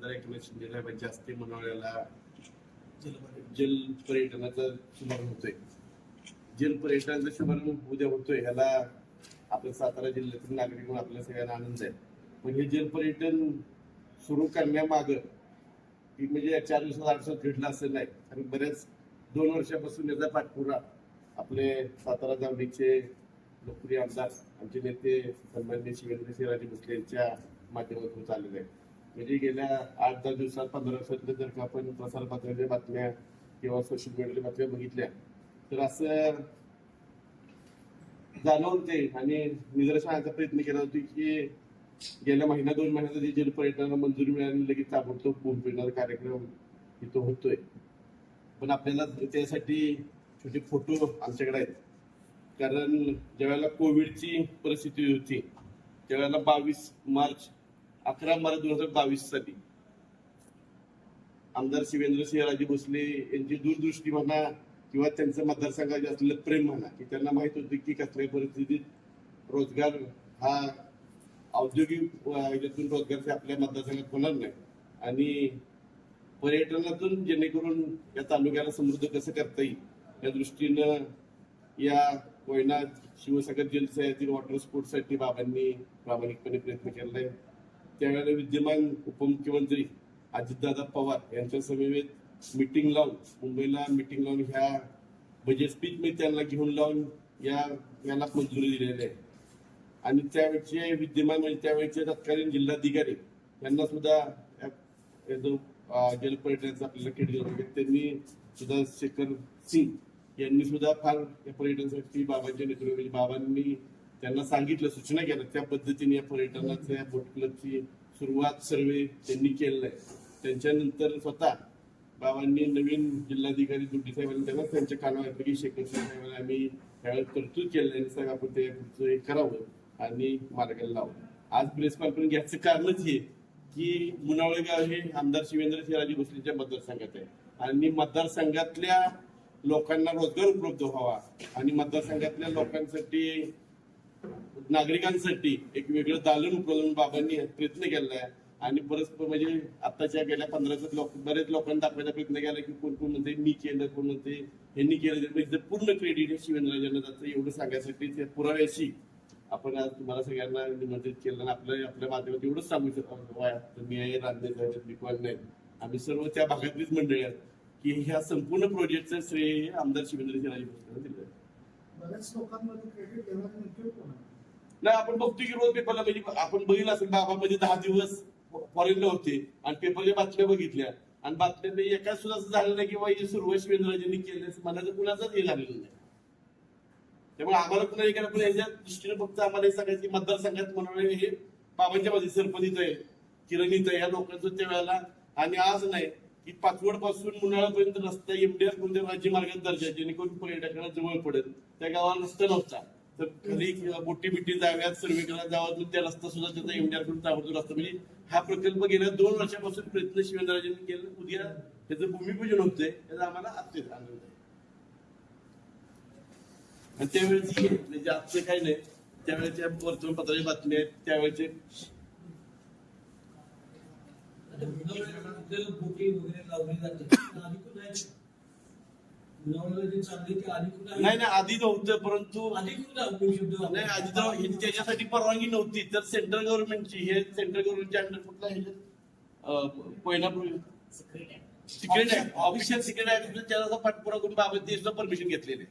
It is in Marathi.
आमदार एकनाथ शिंदे साहेबांच्या हस्ते मनवलेला जल पर्यटनाचा शुभारंभ होतोय. जल पर्यटनाचा शुभारंभ उद्या होतोय ह्याला आपल्या सातारा जिल्ह्यातील नागरिक म्हणून आपल्या सगळ्यांना आनंद आहे. पण हे जल पर्यटन सुरू करण्यामाग म्हणजे चार दिवसात आठ दिवसात घडलं असं नाही आणि बऱ्याच दोन वर्षापासून याचा पाठपुरा आपले सातारा जामणीचे लोकप्रिय आमदार आमचे नेते सन्मान्य शिवेंद्र सिंहराजे भोसले यांच्या माध्यमातून चाललेले आहे म्हणजे गेल्या आठ दहा दिवसात पंधरा दिवसात जर का आपण प्रसारपत्राच्या बातम्या किंवा सोशल मीडियाच्या बातम्या बघितल्या तर असं जाणवते आणि निदर्शनाचा प्रयत्न केला होता की गेल्या महिना दोन महिन्यात जे जल पर्यटनाला मंजुरी मिळाली लगेच ताबडतोब बोंब फिरणारा कार्यक्रम इथं होतोय. पण आपल्याला त्यासाठी छोटे फोटो आमच्याकडे आहेत. कारण ज्यावेळेला कोविडची परिस्थिती होती त्यावेळेला बावीस मार्च अकरा मार्च दोन हजार बावीस साली. आमदार शिवेंद्रसिंह राजे भोसले यांची दूरदृष्टी म्हणा किंवा त्यांचं मतदारसंघाचे असलेलं प्रेम म्हणा की त्यांना माहीत होतं की कसल्याही परिस्थितीत रोजगार हा औद्योगिक याच्यातून रोजगार आपल्या मतदारसंघात होणार नाही. आणि पर्यटनातून जेणेकरून या तालुक्याला समृद्ध कसं करता येईल या दृष्टीनं या कोयना शिवसागर जलसयातील वॉटर स्पोर्टसाठी बाबांनी प्रामाणिकपणे प्रयत्न केला आहे. त्यावेळेला विद्यमान उपमुख्यमंत्री अजितदादा पवार यांच्या समवेत मिटिंग लावून मुंबईला मिटिंग लावून ह्या म्हणजे बजेट स्पीच मी त्यांना घेऊन लावून या याला मंजुरी दिलेली आहे. आणि त्यावेळचे विद्यमान म्हणजे त्यावेळचे तत्कालीन जिल्हाधिकारी यांना सुद्धा या- जो जलपर्यटनाचा आपल्याला खेळ दिला होता, त्यांनी सुद्धा शेखर सिंग यांनी सुद्धा फार या पर्यटनासाठी बाबांच्या नेतृत्वामध्ये बाबांनी त्यांना सांगितलं सूचना केल्या. त्या पद्धतीने या पर्यटनाच्या या बोट क्लबची सुरुवात सर्वे त्यांनी केलेलं आहे. त्यांच्यानंतर स्वतः बाबांनी नवीन जिल्हाधिकारी दुड्डी साहेबांनी त्यांना त्यांच्या कानावर की शेखर साहेबांना आम्ही त्यावेळेस तरतूद केलं आणि सगळं आपण ते पुढचं हे करावं आणि मार्गाला लावलं आज प्रेस कॉन्फरन्स घ्यायचं कारणच हे की मुनावळे गाव हे आमदार शिवेंद्र सिंहराजे भोसलेच्या मतदारसंघात आहे. आणि मतदारसंघातल्या लोकांना रोजगार उपलब्ध व्हावा आणि मतदारसंघातल्या लोकांसाठी नागरिकांसाठी एक वेगळं दालन उपलब्ध बाबांनी प्रयत्न केलेला आहे आणि परस्पर म्हणजे आताच्या गेल्या पंधरा लोक बरेच लोकांनी दाखवायचा प्रयत्न केला की कोण कोण म्हणते मी केलं कोण म्हणते यांनी केलं. म्हणजे पूर्ण क्रेडिट हे शिवेंद्रराजांना जातं एवढं सांगायसाठी त्या पुराव्याशी आपण आज तुम्हाला सगळ्यांना निमंत्रित केलं आणि आपल्या आपल्या माध्यमात एवढंच सांगू शकतो. मी आहे रांधे साहेब विकवाल नाही. आम्ही सर्व त्या भागातलीच मंडळी आहेत की ह्या संपूर्ण प्रोजेक्टचं श्रेय आमदार शिवेंद्र सिंहराजे दिलं आहे. बऱ्याच लोकांमध्ये क्रेडिट देण्यात म्हणतोय कोण आहे? नाही आपण बघतो की रोज पेपरला म्हणजे आपण बघितलं असेल बाबा म्हणजे दहा दिवस फॉरेनला होते आणि पेपरच्या बातम्या बघितल्या. आणि बातम्या म्हणजे एका सुद्धा असं झालं नाही किंवा बाबा हे सुरुवात शिवेंद्रराजेंनी केलं असं मनाचं कुणाचाच हे झालेलं नाही. त्यामुळे आम्हाला पुन्हा एखादा पण याच्या दृष्टीने फक्त आम्हाला हे सांगायचं की मतदारसंघात म्हणून हे बाबांच्या मध्ये सरपंच आहे किरणीत आहे या लोकांचं त्या वेळेला आणि आज नाही. की पाचवडपासून मुनाळापर्यंत रस्ता एमडीआर कोणत्या राज्य मार्गात दर्जा जेणेकरून पर्यटकांना जवळ पडेल. त्या गावाला रस्ता नव्हता. तर खाली मोठी बिटी जाव्यात सर्वे करायला जावं त्या रस्ता सुद्धा त्याचा एमडीआरकडून ताबडतोब रस्ता म्हणजे हा प्रकल्प गेल्या दोन वर्षापासून प्रयत्न शिवेंद्रराजांनी केला. उद्या त्याचं भूमिपूजन होतंय. त्याचा आम्हाला अत्यंत आनंद आहे. आणि त्यावेळेची म्हणजे आजचं काही नाही. त्यावेळेच्या वर्तमानपत्राच्या बातम्या आहेत. त्यावेळेचे आपल्याला बोटी वगैरे लावली जाते अधिकृत आहे मुलावळ्याला जे चालले ते अधिकृत आहे नाही नाही आधी नव्हतं परंतु आहे नाही आधी तर त्याच्यासाठी परवानगी नव्हती. तर सेंट्रल गव्हर्नमेंटची हे सेंट्रल गव्हर्नमेंटच्या अंडर कुठला ह्याच्यात कोयनापूर सिक्रेट आहे ऑफिशियल सिक्रेट आहे. त्याचा पाठपुरा करून बाबत परमिशन घेतलेले